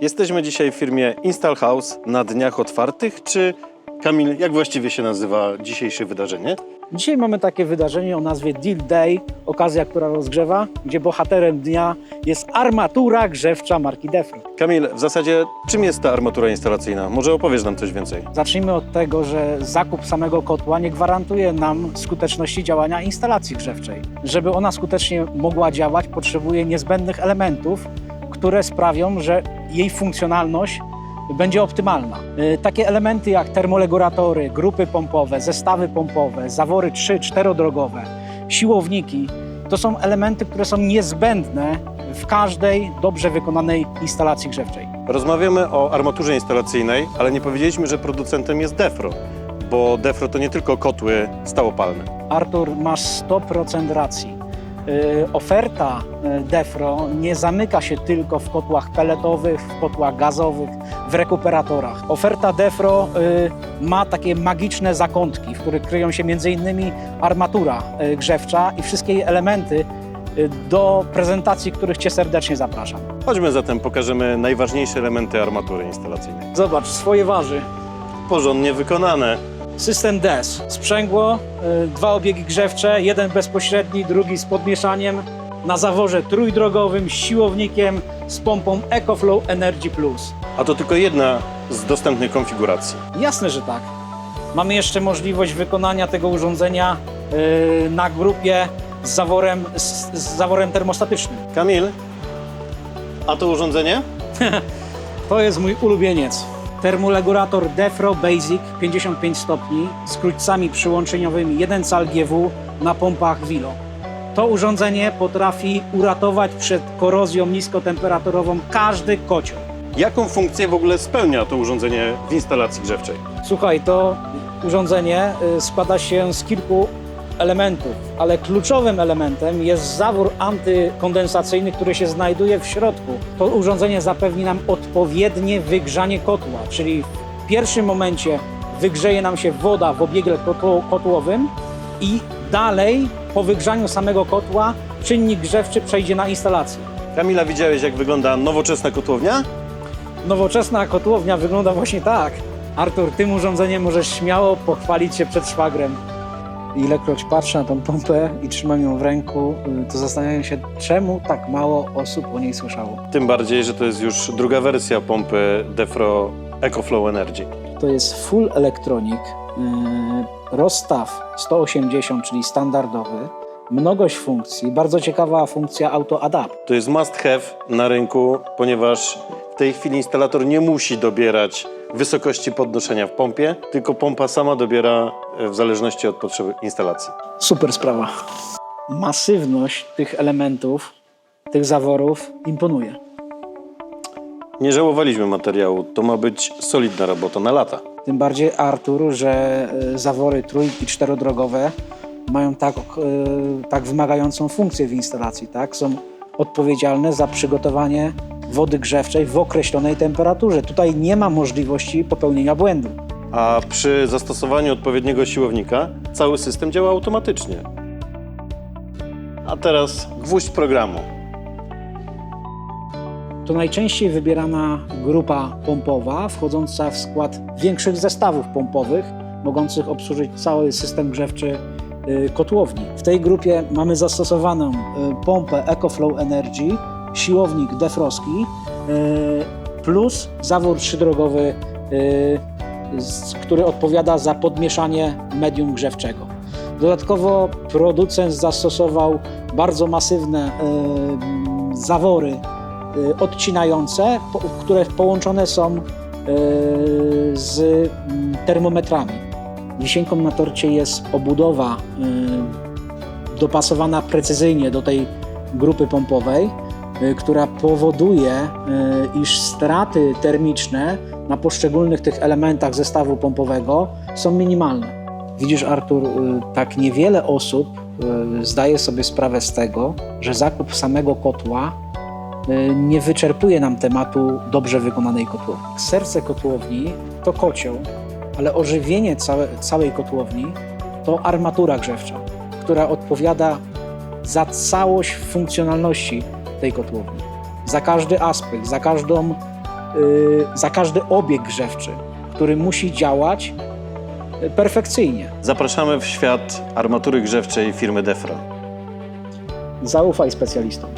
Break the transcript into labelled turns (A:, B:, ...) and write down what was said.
A: Jesteśmy dzisiaj w firmie Install House na dniach otwartych, czy Kamil, jak właściwie się nazywa dzisiejsze wydarzenie?
B: Dzisiaj mamy takie wydarzenie o nazwie Deal Day, okazja, która rozgrzewa, gdzie bohaterem dnia jest armatura grzewcza marki Defro.
A: Kamil, w zasadzie czym jest ta armatura instalacyjna? Może opowiesz nam coś więcej?
B: Zacznijmy od tego, że zakup samego kotła nie gwarantuje nam skuteczności działania instalacji grzewczej. Żeby ona skutecznie mogła działać, potrzebuje niezbędnych elementów, które sprawią, że jej funkcjonalność będzie optymalna. Y, Takie elementy jak termoregulatory, grupy pompowe, zestawy pompowe, zawory 3-4 drogowe, siłowniki to są elementy, które są niezbędne w każdej dobrze wykonanej instalacji grzewczej.
A: Rozmawiamy o armaturze instalacyjnej, ale nie powiedzieliśmy, że producentem jest Defro, bo Defro to nie tylko kotły stałopalne.
B: Artur, masz 100% racji. Yy, oferta yy, Defro nie zamyka się tylko w kotłach peletowych, w kotłach gazowych, w rekuperatorach. Oferta Defro yy, ma takie magiczne zakątki, w których kryją się m.in. armatura grzewcza i wszystkie jej elementy, do prezentacji których Cię serdecznie zapraszam.
A: Chodźmy zatem, pokażemy najważniejsze elementy armatury instalacyjnej.
B: Zobacz, swoje waży.
A: Porządnie wykonane.
B: System DES. Sprzęgło, y, dwa obiegi grzewcze, jeden bezpośredni, drugi z podmieszaniem. Na zaworze trójdrogowym, z siłownikiem, z pompą EcoFlow Energy Plus.
A: A to tylko jedna z dostępnych konfiguracji.
B: Jasne, że tak. Mamy jeszcze możliwość wykonania tego urządzenia y, na grupie z zaworem, z, z zaworem termostatycznym.
A: Kamil, a to urządzenie?
B: To jest mój ulubieniec. Termoregulator Defro Basic 55 stopni z krótcami przyłączeniowymi 1 cal GW na pompach Vilo. To urządzenie potrafi uratować przed korozją niskotemperaturową każdy kocioł.
A: Jaką funkcję w ogóle spełnia to urządzenie w instalacji grzewczej?
B: Słuchaj, to urządzenie y, składa się z kilku elementów, ale kluczowym elementem jest zawór antykondensacyjny, który się znajduje w środku. To urządzenie zapewni nam odpowiednie wygrzanie kotła, czyli w pierwszym momencie wygrzeje nam się woda w obiegle kotło- kotłowym i dalej po wygrzaniu samego kotła czynnik grzewczy przejdzie na instalację.
A: Kamila, widziałeś jak wygląda nowoczesna kotłownia?
B: Nowoczesna kotłownia wygląda właśnie tak. Artur, tym urządzeniem możesz śmiało pochwalić się przed szwagrem. Ilekroć patrzę na tą pompę i trzymam ją w ręku, y, to zastanawiam się, czemu tak mało osób o niej słyszało.
A: Tym bardziej, że to jest już druga wersja pompy Defro EcoFlow Energy.
B: To jest full electronic, yy, rozstaw 180, czyli standardowy, mnogość funkcji, bardzo ciekawa funkcja auto adapt.
A: To jest must have na rynku, ponieważ w tej chwili instalator nie musi dobierać wysokości podnoszenia w pompie, tylko pompa sama dobiera e, w zależności od potrzeby instalacji.
B: Super sprawa. Masywność tych elementów, tych zaworów imponuje.
A: Nie żałowaliśmy materiału, to ma być solidna robota na lata.
B: Tym bardziej Artur, że y, zawory trój- i czterodrogowe mają tak, y, tak wymagającą funkcję w instalacji, tak? Są odpowiedzialne za przygotowanie wody grzewczej w określonej temperaturze. Tutaj nie ma możliwości popełnienia błędu.
A: A przy zastosowaniu odpowiedniego siłownika cały system działa automatycznie. A teraz gwóźdź programu.
B: To najczęściej wybierana grupa pompowa, wchodząca w skład większych zestawów pompowych, mogących obsłużyć cały system grzewczy y, kotłowni. W tej grupie mamy zastosowaną y, pompę EcoFlow Energy, siłownik defroski y, plus zawór trzydrogowy, z- który odpowiada za podmieszanie medium grzewczego. Dodatkowo producent zastosował bardzo masywne y, zawory odcinające, które połączone są z mm, termometrami. Wisienką na torcie jest obudowa dopasowana precyzyjnie do tej grupy pompowej, która powoduje, y, iż straty termiczne na poszczególnych tych elementach zestawu pompowego są minimalne. Widzisz, Artur, y, tak niewiele osób y, zdaje sobie sprawę z tego, że zakup samego kotła y, nie wyczerpuje nam tematu dobrze wykonanej kotłowni. Serce kotłowni to kocioł, ale ożywienie całe, całej kotłowni to armatura grzewcza, która odpowiada za całość funkcjonalności tej kotłowni. Za każdy aspekt, za każdą y, za każdy obieg grzewczy, który musi działać y, perfekcyjnie.
A: Zapraszamy w świat armatury grzewczej firmy Defra.
B: Zaufaj specjalistom.